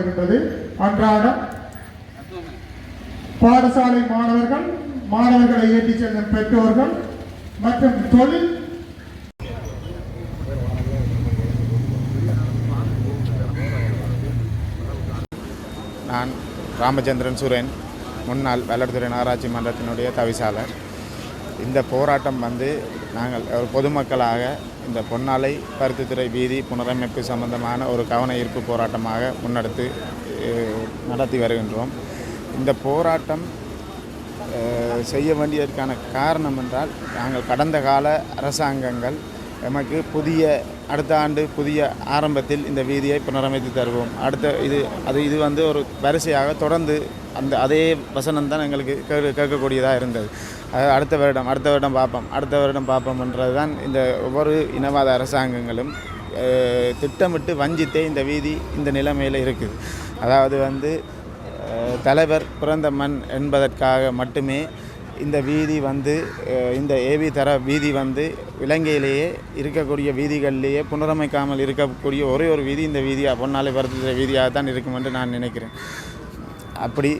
வழங்கப்படுகின்றது அன்றாடம் பாடசாலை மாணவர்கள் மாணவர்களை ஏற்றி செல்லும் பெற்றோர்கள் மற்றும் தொழில் நான் ராமச்சந்திரன் சுரேன் முன்னாள் வெள்ளத்துறை நகராட்சி மன்றத்தினுடைய தவிசாளர். இந்த போராட்டம் வந்து நாங்கள் ஒரு பொதுமக்களாக இந்த பொன்னாலை பருத்தித்துறை வீதி புனரமைப்பு சம்பந்தமான ஒரு கவன ஈர்ப்பு போராட்டமாக முன்னெடுத்து நடத்தி வருகின்றோம். இந்த போராட்டம் செய்ய வேண்டியதற்கான காரணம் என்றால் நாங்கள் கடந்த கால அரசாங்கங்கள் எமக்கு புதிய அடுத்த ஆண்டு புதிய ஆரம்பத்தில் இந்த வீதியை புனரமைத்து தருவோம். அடுத்த இது அது இது வந்து ஒரு வரிசையாக தொடர்ந்து அந்த அதே வசனம் தான் எங்களுக்கு கேட்க கேட்கக்கூடியதாக இருந்தது. அடுத்த வருடம் அடுத்த வருடம் பார்ப்போம். அடுத்த வருடம் பார்ப்போம்ன்றது தான் இந்த ஒவ்வொரு இனவாத அரசாங்கங்களும் திட்டமிட்டு வஞ்சித்தே இந்த வீதி இந்த நிலைமையில் இருக்குது. அதாவது வந்து தலைவர் பிறந்த மண் என்பதற்காக மட்டுமே இந்த வீதி வந்து இந்த ஏவி தர வீதி வந்து இலங்கையிலேயே இருக்கக்கூடிய வீதிகள்லேயே புனரமைக்காமல் இருக்கக்கூடிய ஒரே ஒரு வீதி இந்த வீதியாக பொன்னாலை பருத்துகிற வீதியாக தான் இருக்கும் என்று நான் நினைக்கிறேன். அப்படி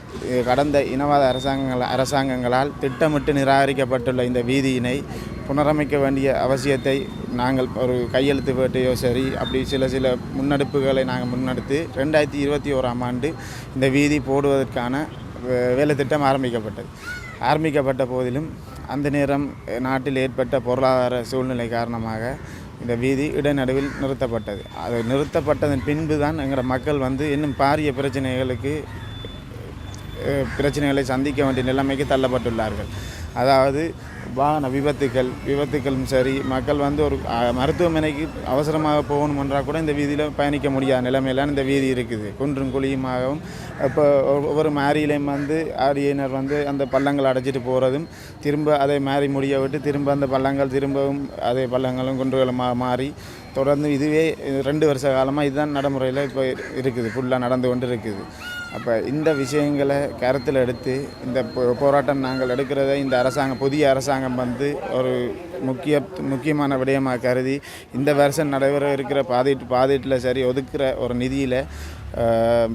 கடந்த இனவாத அரசாங்கங்கள் அரசாங்கங்களால் திட்டமிட்டு நிராகரிக்கப்பட்டுள்ள இந்த வீதியினை புனரமைக்க வேண்டிய அவசியத்தை நாங்கள் ஒரு கையெழுத்து வேட்டையோ சரி அப்படி சில சில முன்னெடுப்புகளை நாங்கள் முன்னெடுத்து ரெண்டாயிரத்தி இருபத்தி ஓராம் ஆண்டு இந்த வீதி போடுவதற்கான வே- வேலை திட்டம் ஆரம்பிக்கப்பட்டது. ஆரம்பிக்கப்பட்ட போதிலும் அந்த நேரம் நாட்டில் ஏற்பட்ட பொருளாதார சூழ்நிலை காரணமாக இந்த வீதி இடைநடுவில் நிறுத்தப்பட்டது. அது நிறுத்தப்பட்டதன் பின்பு தான் எங்களோட மக்கள் வந்து இன்னும் பாரிய பிரச்சனைகளுக்கு பிரச்சனைகளை சந்திக்க வேண்டிய நிலைமைக்கு தள்ளப்பட்டுள்ளார்கள். அதாவது வாகன விபத்துக்கள் விபத்துக்களும் சரி மக்கள் வந்து ஒரு மருத்துவமனைக்கு அவசரமாக போகணும் என்றால் கூட இந்த வீதியில் பயணிக்க முடியாத நிலைமையிலான இந்த வீதி இருக்குது. குன்றும் குழியுமாகவும் இப்போ ஒவ்வொரு மாரியிலையும் வந்து ஆரியனர் வந்து அந்த பள்ளங்கள் அடைச்சிட்டு போகிறதும் திரும்ப அதை மாறி முடிய விட்டு திரும்ப அந்த பள்ளங்கள் திரும்பவும் அதே பள்ளங்களும் குன்றுகளுமாக மாறி தொடர்ந்து இதுவே ரெண்டு வருஷ காலமாக இதுதான் நடைமுறையில் இப்போ இருக்குது ஃபுல்லாக நடந்து கொண்டு இருக்குது அப்போ இந்த விஷயங்களை கருத்தில் எடுத்து இந்த போராட்டம் நாங்கள் எடுக்கிறத இந்த அரசாங்கம் புதிய அரசாங்கம் வந்து ஒரு முக்கிய முக்கியமான விடயமாக கருதி இந்த வருஷம் நடைபெற இருக்கிற பாதிட்டு பாதிட்டில் சரி ஒதுக்குற ஒரு நிதியில்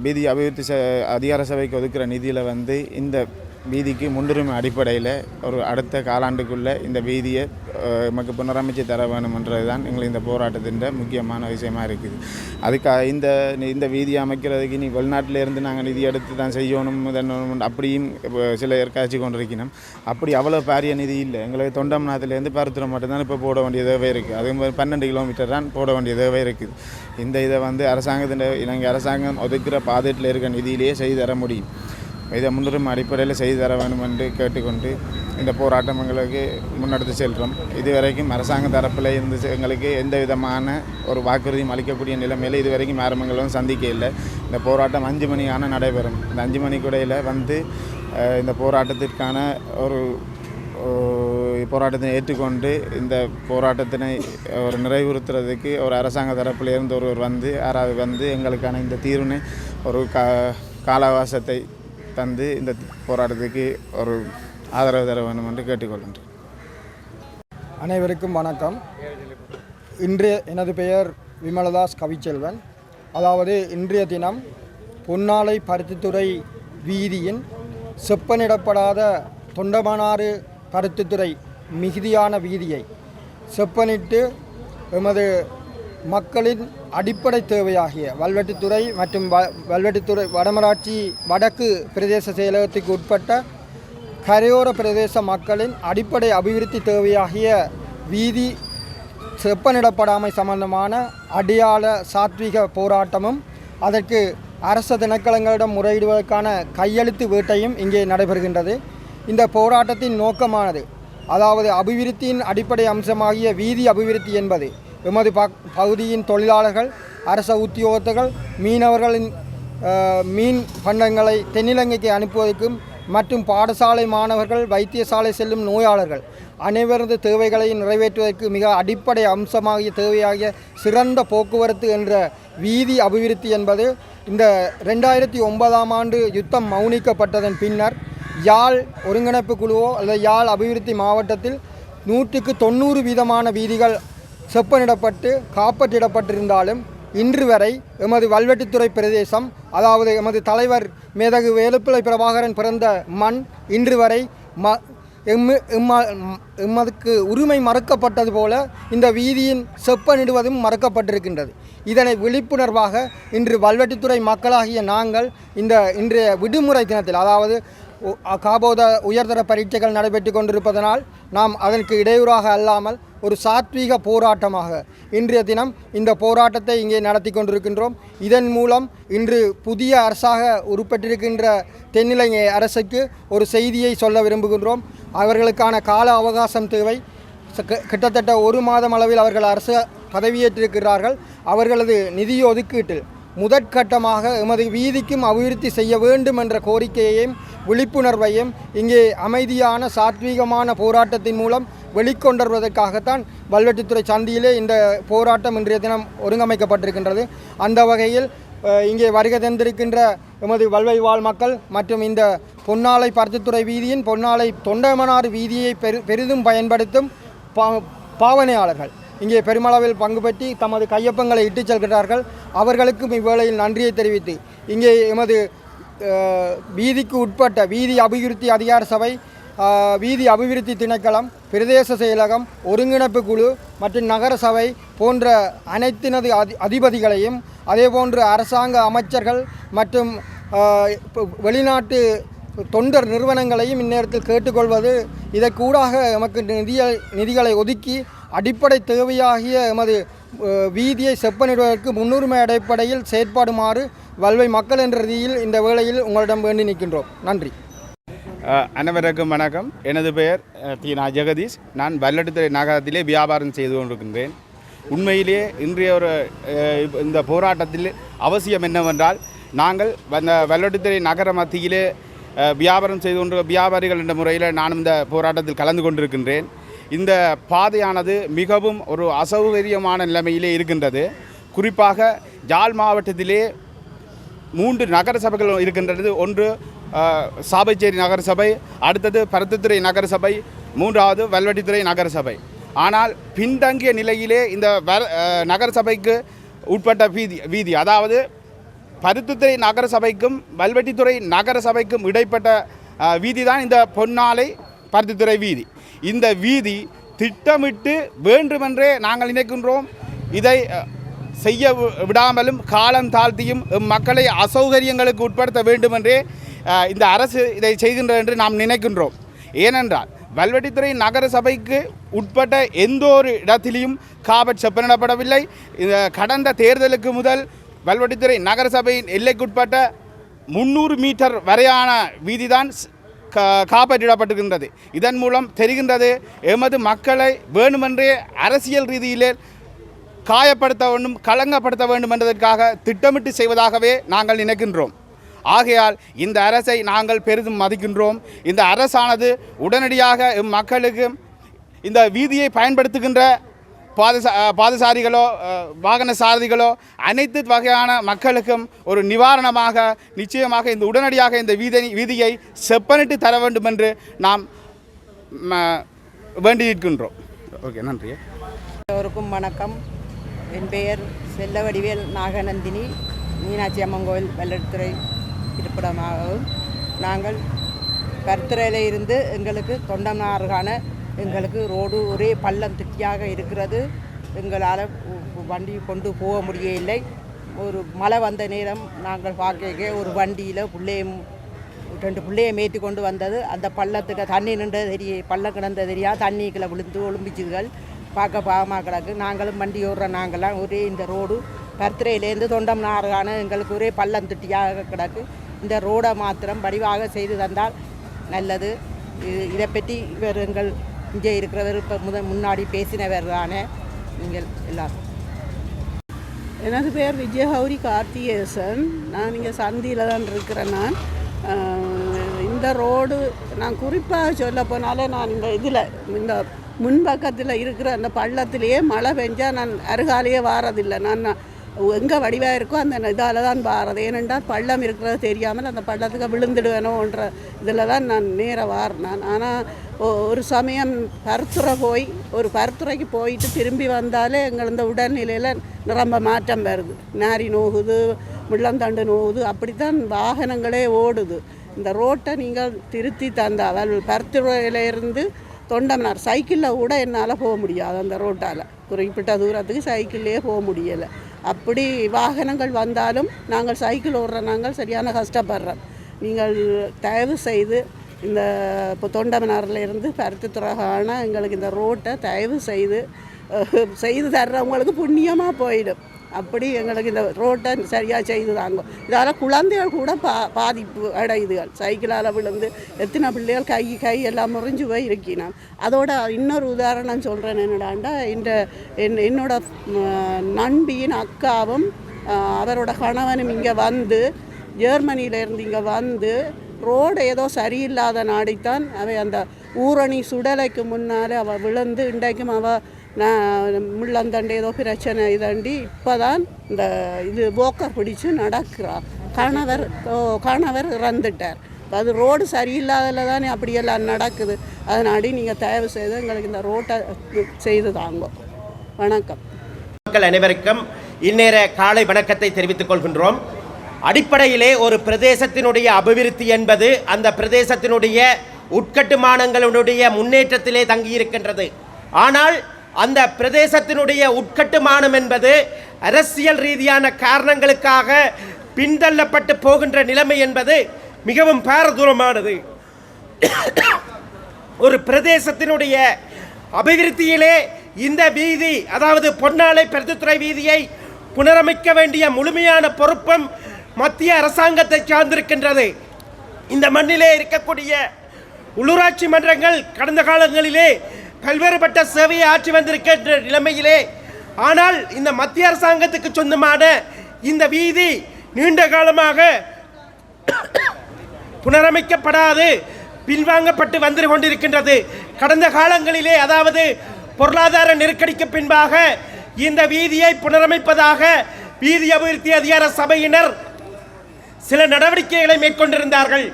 பீதி அபிவிருத்தி ச அதிகார சபைக்கு ஒதுக்கிற நிதியில் வந்து இந்த வீதிக்கு முன்னுரிமை அடிப்படையில் ஒரு அடுத்த காலாண்டுக்குள்ளே இந்த வீதியை நமக்கு புனரமைச்சு தர வேணுமன்றது தான் எங்களுக்கு இந்த போராட்டத்தின் முக்கியமான விஷயமா இருக்குது. அதுக்காக இந்த இந்த வீதியை அமைக்கிறதுக்கு நீ வெளிநாட்டிலேருந்து நாங்கள் நிதி எடுத்து தான் செய்யணும் இதணும் அப்படியும் இப்போ ஏற்காட்சி கொண்டிருக்கணும். அப்படி அவ்வளோ பாரிய நிதி இல்லை. எங்களுக்கு தொண்டம்நாட்டிலேருந்து பருத்துறை மட்டும்தான் இப்போ போட வேண்டியதாகவே இருக்குது அது மாதிரி பன்னெண்டு கிலோமீட்டர் தான் போட வேண்டியதாகவே இருக்குது. இந்த இதை வந்து அரசாங்கத்தின் இலங்கை அரசாங்கம் ஒதுக்கிற பாதையில் இருக்க நிதியிலேயே செய்து தர முடியும். இதை முன்னுரிமை அடிப்படையில் செய்து தர வேண்டும் என்று கேட்டுக்கொண்டு இந்த போராட்டம் எங்களுக்கு முன்னெடுத்து செல்கிறோம் இதுவரைக்கும் அரசாங்க தரப்பில் இருந்து எங்களுக்கு எந்த விதமான ஒரு வாக்குறுதியும் அளிக்கக்கூடிய நிலைமையில் இதுவரைக்கும் ஆரம்பங்களும் சந்திக்க இல்லை. இந்த போராட்டம் அஞ்சு மணி ஆனால் நடைபெறும். இந்த அஞ்சு மணிக்குடையில் வந்து இந்த போராட்டத்திற்கான ஒரு போராட்டத்தை ஏற்றுக்கொண்டு இந்த போராட்டத்தினை ஒரு நிறைவுறுத்துறதுக்கு ஒரு அரசாங்க தரப்பில் இருந்து ஒருவர் வந்து யாராவது வந்து எங்களுக்கான இந்த தீர்வினை ஒரு கா கால அவகாசத்தை தந்து இந்த போராட்டத்துக்கு ஒரு ஆதரவு தர வேண்டும் என்று கேட்டுக்கொள்கின்றேன். அனைவருக்கும் வணக்கம். இன்றைய எனது பெயர் விமலதாஸ் கவிச்செல்வன். அதாவது இன்றைய தினம் பொன்னாலை பருத்தித்துறை வீதியின் செப்பனிடப்படாத தொண்டமனாறு பருத்தித்துறை மிகுதியான வீதியை செப்பனிட்டு எமது மக்களின் அடிப்படை தேவையாகிய வல்வெட்டித்துறை மற்றும் வ வல்வெட்டித்துறை வடமராட்சி வடக்கு பிரதேச செயலகத்துக்கு உட்பட்ட கரையோர பிரதேச மக்களின் அடிப்படை அபிவிருத்தி தேவையாகிய வீதி செப்பனிடப்படாமை சம்பந்தமான அடியாள சாத்விக போராட்டமும் அதற்கு அரச திணைக்களங்களிடம் முறையிடுவதற்கான கையெழுத்து வேட்டையும் இங்கே நடைபெறுகின்றது. இந்த போராட்டத்தின் நோக்கமானது அதாவது அபிவிருத்தியின் அடிப்படை அம்சமாகிய வீதி அபிவிருத்தி என்பது எமது பகுதியின் தொழிலாளர்கள் அரச உத்தியோகத்தர்கள் மீனவர்களின் மீன் பண்டங்களை தென்னிலங்கைக்கு அனுப்புவதற்கும் மற்றும் பாடசாலை மாணவர்கள் வைத்தியசாலை செல்லும் நோயாளர்கள் அனைவரது தேவைகளை நிறைவேற்றுவதற்கு மிக அடிப்படை அம்சமாகிய தேவையாகிய சிறந்த போக்குவரத்து என்ற வீதி அபிவிருத்தி என்பது இந்த ரெண்டாயிரத்தி ஒன்பதாம் ஆண்டு யுத்தம் மௌனிக்கப்பட்டதன் பின்னர் யாழ் ஒருங்கிணைப்பு குழுவோ அல்லது யாழ் அபிவிருத்தி மாவட்டத்தில் நூற்றுக்கு தொண்ணூறு வீதமான வீதிகள் செப்பனிடப்பட்டு காப்பற்றிடப்பட்டிருந்தாலும் இன்று வரை எமது வல்வெட்டித்துறை பிரதேசம் அதாவது எமது தலைவர் மேதகு வேலுப்பிள்ளை பிரபாகரன் பிறந்த மண் இன்று வரை ம எம்மு எம்மா எம்மதுக்கு உரிமை மறுக்கப்பட்டது போல இந்த வீதியின் செப்பனிடுவதும் மறுக்கப்பட்டிருக்கின்றது. இதனை விழிப்புணர்வாக இன்று வல்வெட்டித்துறை மக்களாகிய நாங்கள் இந்த இன்றைய விடுமுறை தினத்தில் அதாவது காபோத உயர்தர பரீட்சைகள் நடைபெற்று கொண்டிருப்பதனால் நாம் அதற்கு இடையூறாக அல்லாமல் ஒரு சாத்வீக போராட்டமாக இன்றைய தினம் இந்த போராட்டத்தை இங்கே நடத்தி கொண்டிருக்கின்றோம். இதன் மூலம் இன்று புதிய அரசாக உருப்பெற்றிருக்கின்ற தென்னிலங்கை அரசுக்கு ஒரு செய்தியை சொல்ல விரும்புகின்றோம். அவர்களுக்கான கால அவகாசம் தேவை. கிட்டத்தட்ட ஒரு மாதம் அளவில் அவர்கள் அரசு பதவியேற்றிருக்கிறார்கள். அவர்களது நிதி ஒதுக்கீட்டில் முதற்கட்டமாக எமது வீதிக்கும் அபிவிருத்தி செய்ய வேண்டும் என்ற கோரிக்கையையும் விழிப்புணர்வையும் இங்கே அமைதியான சாத்வீகமான போராட்டத்தின் மூலம் வெளிக்கொண்டருவதற்காகத்தான் வல்வெட்டித்துறை சந்தியிலே இந்த போராட்டம் இன்றைய தினம் ஒருங்கமைக்கப்பட்டிருக்கின்றது. அந்த வகையில் இங்கே வருகை தந்திருக்கின்ற எமது வல்வை வாழ் மக்கள் மற்றும் இந்த பொன்னாலை பருத்தித்துறை வீதியின் பொன்னாலை தொண்டமனார் வீதியை பெரு பெரிதும் பயன்படுத்தும் பா பாவனையாளர்கள். இங்கே பெருமளவில் பங்கு பற்றி தமது கையொப்பங்களை இட்டுச் செல்கிறார்கள் அவர்களுக்கும் இவ்வேளையில் நன்றியை தெரிவித்து இங்கே எமது வீதிக்கு உட்பட்ட வீதி அபிவிருத்தி அதிகார சபை வீதி அபிவிருத்தி திணைக்களம் பிரதேச செயலகம் ஒருங்கிணைப்பு குழு மற்றும் நகர சபை போன்ற அனைத்தினது அதி அதிபதிகளையும் அதேபோன்று அரசாங்க அமைச்சர்கள் மற்றும் வெளிநாட்டு தொண்டர் நிறுவனங்களையும் இந்நேரத்தில் கேட்டுக்கொள்வது இதற்கூடாக எமக்கு நிதிய நிதிகளை ஒதுக்கி அடிப்படை தேவையாகிய எமது வீதியை செப்பனிடுவதற்கு முன்னுரிமை அடிப்படையில் செயற்பாடுமாறு வல்வை மக்கள் என்ற ரீதியில் இந்த வேளையில் உங்களிடம் வேண்டி நிற்கின்றோம். நன்றி. அனைவருக்கும் வணக்கம். எனது பெயர் தி நா ஜெகதீஷ். நான் வல்லடுத்துறை நகரத்திலே வியாபாரம் செய்து கொண்டிருக்கின்றேன். உண்மையிலேயே இன்றைய ஒரு இந்த போராட்டத்தில் அவசியம் என்னவென்றால் நாங்கள் அந்த வல்லட்டுத்துறை நகர மத்தியிலே வியாபாரம் செய்து கொண்டு வியாபாரிகள் என்ற முறையில் நானும் இந்த போராட்டத்தில் கலந்து கொண்டிருக்கின்றேன். இந்த பாதையானது மிகவும் ஒரு அசௌகரியமான நிலைமையிலே இருக்கின்றது. குறிப்பாக ஜால் மாவட்டத்திலே மூன்று நகர சபைகள் இருக்கின்றது. ஒன்று சாபைச்சேரி நகரசபை அடுத்தது பருத்தித்துறை நகரசபை மூன்றாவது வல்வெட்டித்துறை நகரசபை. ஆனால் பின்தங்கிய நிலையிலே இந்த வ நகரசபைக்கு உட்பட்ட வீதி வீதி அதாவது பருத்தித்துறை நகர சபைக்கும் வல்வெட்டித்துறை நகர சபைக்கும் இடைப்பட்ட வீதி தான் இந்த பொன்னாலை பருத்தித்துறை வீதி. இந்த வீதி திட்டமிட்டு வேண்டுமென்றே நாங்கள் நினைக்கின்றோம். இதை செய்ய விடாமலும் காலம் தாழ்த்தியும் மக்களை அசௌகரியங்களுக்கு உட்படுத்த வேண்டுமென்றே இந்த அரசு இதை செய்கின்றது என்று நாம் நினைக்கின்றோம். ஏனென்றால் வல்வெட்டித்துறை நகர சபைக்கு உட்பட்ட எந்த ஒரு இடத்திலையும் காபட் செப்பனிடப்படவில்லை. கடந்த தேர்தலுக்கு முதல் வல்வட்டித்துறை நகரசபையின் எல்லைக்குட்பட்ட முந்நூறு மீட்டர் வரையான வீதிதான் காப்பாற்றிடப்பட்டிருக்கின்றது. இதன் மூலம் தெரிகின்றது எமது மக்களை வேணுமென்றே அரசியல் ரீதியிலே காயப்படுத்த வேண்டும் களங்கப்படுத்த வேண்டும் என்பதற்காக திட்டமிட்டு செய்வதாகவே நாங்கள் நினைக்கின்றோம். ஆகையால் இந்த அரசை நாங்கள் பெரிதும் மதிக்கின்றோம். இந்த அரசானது உடனடியாக மக்களுக்கு இந்த வீதியை பயன்படுத்துகின்ற பாதசா அஹ் பாதசாரிகளோ வாகன சாரதிகளோ அனைத்து வகையான மக்களுக்கும் ஒரு நிவாரணமாக நிச்சயமாக இந்த உடனடியாக இந்த வீதி வீதியை செப்பனிட்டு தர வேண்டும் என்று நாம் ம, வேண்டி நிற்கின்றோம் ஓகே நன்றி. எல்லோருக்கும் வணக்கம். என் பெயர் செல்லவடிவேல் நாகநந்தினி. மீனாட்சி அம்மன் கோயில் வெள்ளத்துறை இருப்பிடமாகவும் நாங்கள் கருத்துறையில் இருந்து எங்களுக்கு தொண்டனாருக்கான எங்களுக்கு ரோடு ஒரே பள்ளம் திட்டியாக இருக்கிறது. எங்களால் வண்டி கொண்டு போக முடியவில்லை. ஒரு மழை வந்த நேரம் நாங்கள் பார்க்க ஒரு வண்டியில் பிள்ளையும் ரெண்டு பிள்ளையை மேய்த்து கொண்டு வந்தது. அந்த பள்ளத்துக்கு தண்ணி நின்றது தெரிய பள்ளம் கிடந்தது தெரியா தண்ணிக்குள்ளே விழுந்து ஒழும்பிச்சுதுகள் பார்க்க பாவமாக கிடக்கு. நாங்களும் வண்டி ஓடுற நாங்களாம் ஒரே இந்த ரோடு. கர்த்திரையிலேருந்து தொண்டம் நாறுகான எங்களுக்கு ஒரே பள்ளம் திட்டியாக கிடக்கு. இந்த ரோடை மாத்திரம் வடிவாக செய்து தந்தால் நல்லது. இது- இதை பற்றி இவர் எங்கள் இங்கே இருக்கிறவர் இப்போ முதல் முன்னாடி பேசினவர் தானே. நீங்கள் எல்லாரும். எனது பேர் விஜயகௌரி கார்த்திகேசன். நான் இங்கே சந்தியில் தான் இருக்கிறேன் நான். இந்த ரோடு நான் குறிப்பாக சொல்ல போனாலே நான் இந்த இதில் இந்த முன்பக்கத்தில் இருக்கிற அந்த பள்ளத்திலேயே மழை பெஞ்சால் நான் அருகாலேயே வாரதில்லை. நான் எங்கே வடிவாக இருக்கோ அந்த இதால் தான் வாரது. ஏனென்றால் பள்ளம் இருக்கிறது தெரியாமல் அந்த பள்ளத்துக்கு விழுந்துடுவேனோன்ற இதில் தான் நான் நேராக வாரினேன் ஆனால் ஒரு சமயம் பருத்துறை போய் ஒரு பருத்துறைக்கு போயிட்டு திரும்பி வந்தாலே எங்கள் இந்த உடல்நிலையில் ரொம்ப மாற்றம் வருது. நாரி நோகுது முள்ளந்தண்டு நோகுது அப்படித்தான் வாகனங்களே ஓடுது. இந்த ரோட்டை நீங்கள் திருத்தி தந்தால் பருத்துறையிலேருந்து தொண்டமனார் சைக்கிளில் கூட என்னால் போக முடியாது அந்த ரோட்டால். குறிப்பிட்ட தூரத்துக்கு சைக்கிள்லேயே போக முடியலை. அப்படி வாகனங்கள் வந்தாலும் நாங்கள் சைக்கிள் ஓடுற நாங்கள் சரியான கஷ்டப்படுறோம். நீங்கள் தயவு செய்து இந்த இப்போ தொண்டமனாரில் இருந்து பருத்தித்துறகான எங்களுக்கு இந்த ரோட்டை தயவு செய்து செய்து தர்றவங்களுக்கு புண்ணியமாக போயிடும். அப்படி எங்களுக்கு இந்த ரோட்டை சரியாக செய்து தாங்க. இதால் குழந்தைகள் கூட பா பாதிப்பு அடையுதுகள். சைக்கிளால் விழுந்து எத்தனை பிள்ளைகள் கை கை எல்லாம் முறிஞ்சு போய் இருக்கினான் அதோட இன்னொரு உதாரணம் சொல்கிறேன் என்னடாண்டா இந்த என் என்னோட நண்பியின் அக்காவும் அவரோட கணவனும் இங்கே வந்து ஜெர்மனியிலேருந்து இங்கே வந்து ரோடு ஏதோ சரியில்லாத நாடித்தான் அவை அந்த ஊரணி சுடலைக்கு முன்னால் அவள் விழுந்து இன்றைக்கும் அவள் நான் முள்ளந்தாண்டு ஏதோ பிரச்சனை இதாண்டி இப்போ தான் இந்த இது போக்கர் பிடிச்சு நடக்கிறார். கணவர் ஓ, கணவர் இறந்துட்டார். அது ரோடு சரியில்லாததில் தானே அப்படியெல்லாம் நடக்குது. அதனாடி நீங்கள் தயவு செய்து எங்களுக்கு இந்த ரோட்டை செய்து தாங்க. வணக்கம். மக்கள் அனைவருக்கும் இந்நேர காலை வணக்கத்தை தெரிவித்துக் கொள்கின்றோம். அடிப்படையிலே ஒரு பிரதேசத்தினுடைய அபிவிருத்தி என்பது அந்த பிரதேசத்தினுடைய உட்கட்டுமானங்களுடைய முன்னேற்றத்திலே தங்கியிருக்கின்றது. ஆனால் அந்த பிரதேசத்தினுடைய உட்கட்டுமானம் என்பது அரசியல் ரீதியான காரணங்களுக்காக பின்தள்ளப்பட்டு போகின்ற நிலைமை என்பது மிகவும் பாரதூரமானது. ஒரு பிரதேசத்தினுடைய அபிவிருத்தியிலே இந்த வீதி அதாவது பொன்னாலை பெருத்துறை வீதியை புனரமைக்க வேண்டிய முழுமையான பொறுப்பும் மத்திய அரசாங்கத்தை சார்ந்திருக்கின்றது. இந்த மண்ணிலே இருக்கக்கூடிய உள்ளூராட்சி மன்றங்கள் கடந்த காலங்களிலே பல்வேறுபட்ட சேவையை ஆற்றி வந்திருக்கின்ற நிலைமையிலே ஆனால் இந்த மத்திய அரசாங்கத்துக்கு சொந்தமான இந்த வீதி நீண்ட காலமாக புனரமைக்கப்படாது பின்வாங்கப்பட்டு வந்து கொண்டிருக்கின்றது. கடந்த காலங்களிலே அதாவது பொருளாதார நெருக்கடிக்கு பின்பாக இந்த வீதியை புனரமைப்பதாக வீதி அபிவிருத்தி அதிகார சபையினர் சில நடவடிக்கைகளை மேற்கொண்டிருந்தார்கள்.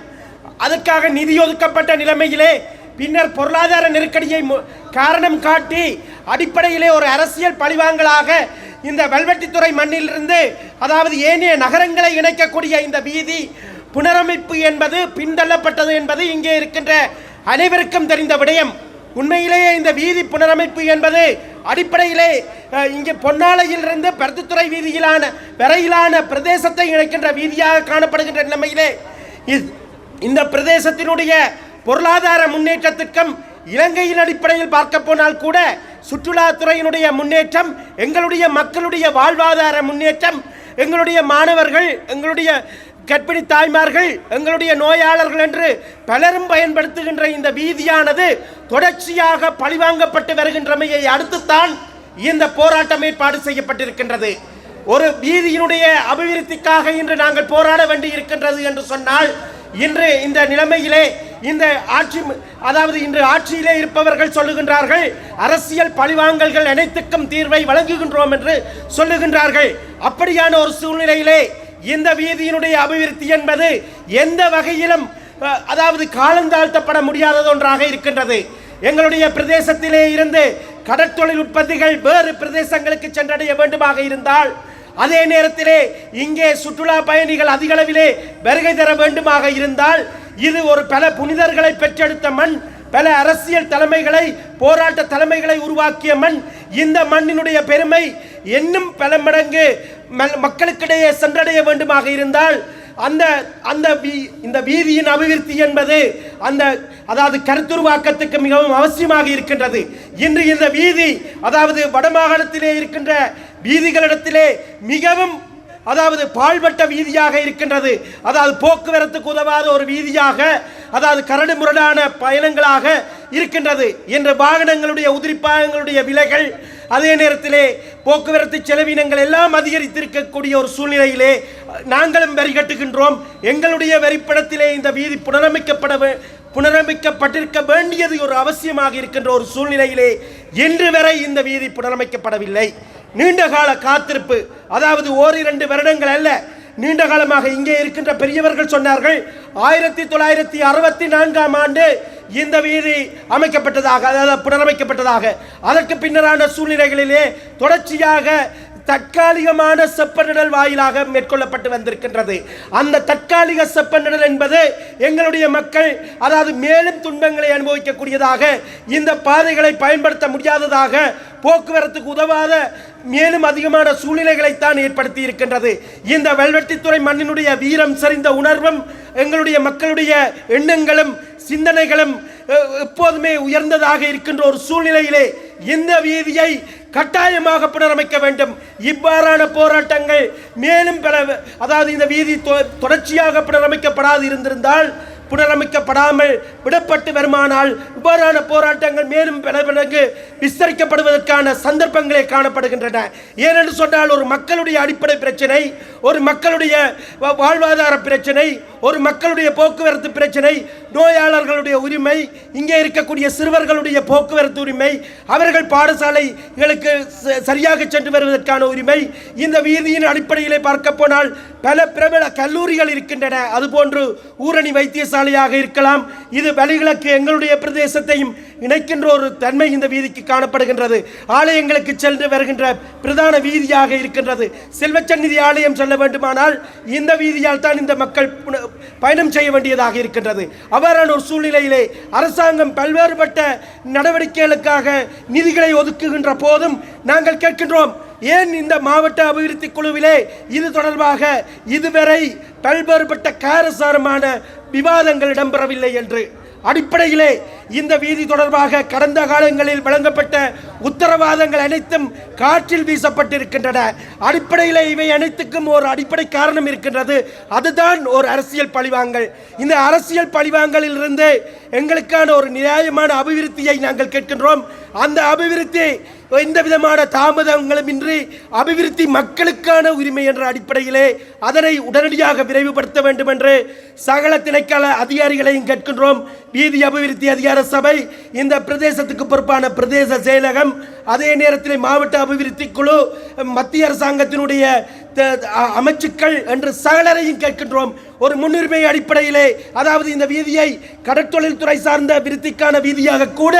அதற்காக நிதி ஒதுக்கப்பட்ட நிலைமையிலே பின்னர் பொருளாதார நெருக்கடியை மு- காரணம் காட்டி அடிப்படையிலே ஒரு அரசியல் பழிவாங்கலாக இந்த வெல்வெட்டித்துறை மண்ணிலிருந்து அதாவது ஏனைய நகரங்களை இணைக்கக்கூடிய இந்த வீதி புனரமைப்பு என்பது பின்தள்ளப்பட்டது என்பது இங்கே இருக்கின்ற அனைவருக்கும் தெரிந்த விடயம். உண்மையிலேயே இந்த வீதி புனரமைப்பு என்பது அடிப்படையிலே இங்கே பொன்னாலையிலிருந்து பருத்தித்துறை வீதியிலான வரையிலான பிரதேசத்தை இணைக்கின்ற வீதியாக காணப்படுகின்ற நிலைமையிலே இ- இந்த பிரதேசத்தினுடைய பொருளாதார முன்னேற்றத்திற்கும் இலங்கையின் அடிப்படையில் பார்க்க போனால் கூட சுற்றுலாத்துறையினுடைய முன்னேற்றம் எங்களுடைய மக்களுடைய வாழ்வாதார முன்னேற்றம் எங்களுடைய மாணவர்கள் எங்களுடைய கர்ப்பிணி தாய்மார்கள் எங்களுடைய நோயாளர்கள் என்று பலரும் பயன்படுத்துகின்ற இந்த வீதியானது தொடர்ச்சியாக பழிவாங்கப்பட்டு வருகின்றமையை அடுத்துத்தான் இந்த போராட்டம் ஏற்பாடு செய்யப்பட்டிருக்கின்றது. ஒரு வீதியினுடைய அபிவிருத்திக்காக இன்று நாங்கள் போராட வேண்டி இருக்கின்றது என்று சொன்னால் இன்று இந்த நிலைமையிலே இந்த ஆட்சி அதாவது இன்று ஆட்சியிலே இருப்பவர்கள் சொல்லுகின்றார்கள் அரசியல் பழிவாங்கல்கள் அனைத்துக்கும் தீர்வை வழங்குகின்றோம் என்று சொல்லுகின்றார்கள். அப்படியான ஒரு சூழ்நிலையிலே இந்த வீதியினுடைய அபிவிருத்தி என்பது எந்த வகையிலும் அதாவது காலந்தாழ்த்தப்பட முடியாதது ஒன்றாக இருக்கின்றது. எங்களுடைய பிரதேசத்திலே இருந்து கடற்தொழில் உற்பத்திகள் வேறு பிரதேசங்களுக்கு சென்றடைய வேண்டுமாக இருந்தால் அதே நேரத்திலே இங்கே சுற்றுலா பயணிகள் அதிகளவிலே வருகை தர வேண்டுமாக இருந்தால் இது ஒரு பல புனிதர்களை பெற்றெடுத்த மண் பல அரசியல் தலைமைகளை போராட்ட தலைமைகளை உருவாக்கிய மண். இந்த மண்ணினுடைய பெருமை இன்னும் பல மடங்கு மக்களுக்கிடையே சென்றடைய வேண்டுமாக இருந்தால் அந்த அந்த வீ- இந்த வீதியின் அபிவிருத்தி என்பது அந்த அதாவது கருத்துருவாக்கத்துக்கு மிகவும் அவசியமாக இருக்கின்றது. இன்று இந்த வீதி அதாவது வடமாகாணத்திலே இருக்கின்ற வீதிகளிடத்திலே மிகவும் அதாவது பாழ்பட்ட வீதியாக இருக்கின்றது. அதாவது போக்குவரத்துக்கு உதவாத ஒரு வீதியாக அதாவது கரடு முரடான பயணங்களாக இருக்கின்றது. என்ற வாகனங்களுடைய உதிரிப்பாகங்களுடைய விலைகள் அதே நேரத்திலே போக்குவரத்து செலவினங்கள் எல்லாம் அதிகரித்திருக்கக்கூடிய ஒரு சூழ்நிலையிலே நாங்களும் வரி கட்டுகின்றோம். எங்களுடைய வரிப்படத்திலே இந்த வீதி புனரமைக்கப்பட புனரமைக்கப்பட்டிருக்க வேண்டியது ஒரு அவசியமாக இருக்கின்ற ஒரு சூழ்நிலையிலே இன்று வரை இந்த வீதி புனரமைக்கப்படவில்லை. நீண்ட கால காத்திருப்பு. அதாவது ஓரிரண்டு வருடங்கள் அல்ல நீண்ட காலமாக இங்கே இருக்கின்ற பெரியவர்கள் சொன்னார்கள் ஆயிரத்தி தொள்ளாயிரத்தி அறுபத்தி நான்காம் ஆண்டு இந்த வீதி அமைக்கப்பட்டதாக அதாவது புனரமைக்கப்பட்டதாக. அதற்கு பின்னரான சூழ்நிலைகளிலே தொடர்ச்சியாக தற்காலிகமான செப்பனிடல் வாயிலாக மேற்கொள்ளப்பட்டு வந்திருக்கின்றது. அந்த தற்காலிக செப்பனிடல் என்பது எங்களுடைய மக்கள் அதாவது மேலும் துன்பங்களை அனுபவிக்கக்கூடியதாக இந்த பாதைகளை பயன்படுத்த முடியாததாக போக்குவரத்துக்கு உதவாத மேலும் அதிகமான சூழ்நிலைகளைத்தான் ஏற்படுத்தி இருக்கின்றது இந்த வல்வெட்டித்துறை மண்ணினுடைய வீரம் சரிந்த உணர்வும் எங்களுடைய மக்களுடைய எண்ணங்களும் சிந்தனைகளும் எப்போதுமே உயர்ந்ததாக இருக்கின்ற ஒரு சூழ்நிலையிலே இந்த வீதியை கட்டாயமாக புனரமைக்க வேண்டும். இவ்வாறான போராட்டங்கள் மேலும் பல அதாவது இந்த வீதி தொ- தொடர்ச்சியாக புனரமைக்கப்படாது இருந்திருந்தால் புனரமைக்கப்படாமல் விடப்பட்டு வருமானால் இவ்வாறான போராட்டங்கள் மேலும் பிறகு விஸ்தரிக்கப்படுவதற்கான சந்தர்ப்பங்களே காணப்படுகின்றன. ஏனென்று சொன்னால் ஒரு மக்களுடைய அடிப்படை பிரச்சனை ஒரு மக்களுடைய வாழ்வாதார பிரச்சனை ஒரு மக்களுடைய போக்குவரத்து பிரச்சனை நோயாளர்களுடைய உரிமை இங்கே இருக்கக்கூடிய சிறுவர்களுடைய போக்குவரத்து உரிமை அவர்கள் பாடசாலைகளுக்கு ச- சரியாக சென்று வருவதற்கான உரிமை இந்த வீதியின் அடிப்படையிலே பார்க்க போனால் பல பிரபல கல்லூரிகள் இருக்கின்றன. அதுபோன்று ஊரணி வைத்தியசாலை வைத்தியசாலையாக இருக்கலாம். இது வழிகிழக்கு எங்களுடைய பிரதேசத்தையும் இணைக்கின்ற ஒரு தன்மை இந்த வீதிக்கு காணப்படுகின்றது. ஆலயங்களுக்கு சென்று வருகின்ற பிரதான வீதியாக இருக்கின்றது. செல்வச்சந்நிதி ஆலயம் செல்ல வேண்டுமானால் இந்த வீதியால் தான் இந்த மக்கள் பயணம் செய்ய வேண்டியதாக இருக்கின்றது. அவ்வாறான ஒரு சூழ்நிலையிலே அரசாங்கம் பல்வேறுபட்ட நடவடிக்கைகளுக்காக நிதிகளை ஒதுக்குகின்ற போதும் நாங்கள் கேட்கின்றோம். ஏன் இந்த மாவட்ட அபிவிருத்தி குழுவிலே இது தொடர்பாக இதுவரை பல்வேறுபட்ட காரசாரமான விவாதங்கள் இடம்பெறவில்லை என்று? அடிப்படையிலே இந்த வீதி தொடர்பாக கடந்த காலங்களில் வழங்கப்பட்ட உத்தரவாதங்கள் அனைத்தும் காற்றில் வீசப்பட்டிருக்கின்றன. அடிப்படையில் இவை அனைத்துக்கும் ஒரு அடிப்படை காரணம் இருக்கின்றது. அதுதான் ஒரு அரசியல் பழிவாங்கல். இந்த அரசியல் பழிவாங்கலில் இருந்து எங்களுக்கான ஒரு நியாயமான அபிவிருத்தியை நாங்கள் கேட்கின்றோம். அந்த அபிவிருத்தி எந்த விதமான தாமதங்களும் இன்றி அபிவிருத்தி மக்களுக்கான உரிமை என்ற அடிப்படையிலே அதனை உடனடியாக விரைவுபடுத்த வேண்டும் என்று சகல திணைக்கள அதிகாரிகளையும் கேட்கின்றோம். வீதி அபிவிருத்தி அதிகார சபை இந்த பிரதேசத்துக்கு பொறுப்பான பிரதேச செயலகம் அதே நேரத்தில் மாவட்ட அபிவிருத்தி குழு மத்திய அரசாங்கத்தினுடைய த- அமைச்சுக்கள் என்று சகலரையும் கேட்கின்றோம். ஒரு முன்னுரிமை அடிப்படையிலே அதாவது இந்த வீதியை கடற்தொழில்துறை சார்ந்த விருத்திக்கான வீதியாக கூட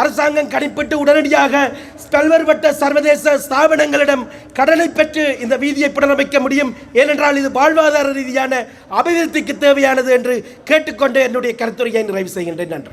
அரசாங்கம் கணிப்பிட்டு உடனடியாக பல்வேறுபட்ட சர்வதேச ஸ்தாபனங்களிடம் கடனை பெற்று இந்த வீதியை புனரமைக்க முடியும். ஏனென்றால் இது வாழ்வாதார ரீதியான அபிவிருத்திக்கு தேவையானது என்று கேட்டுக்கொண்டு என்னுடைய கருத்துரையை நிறைவு செய்கின்றேன். நன்றி.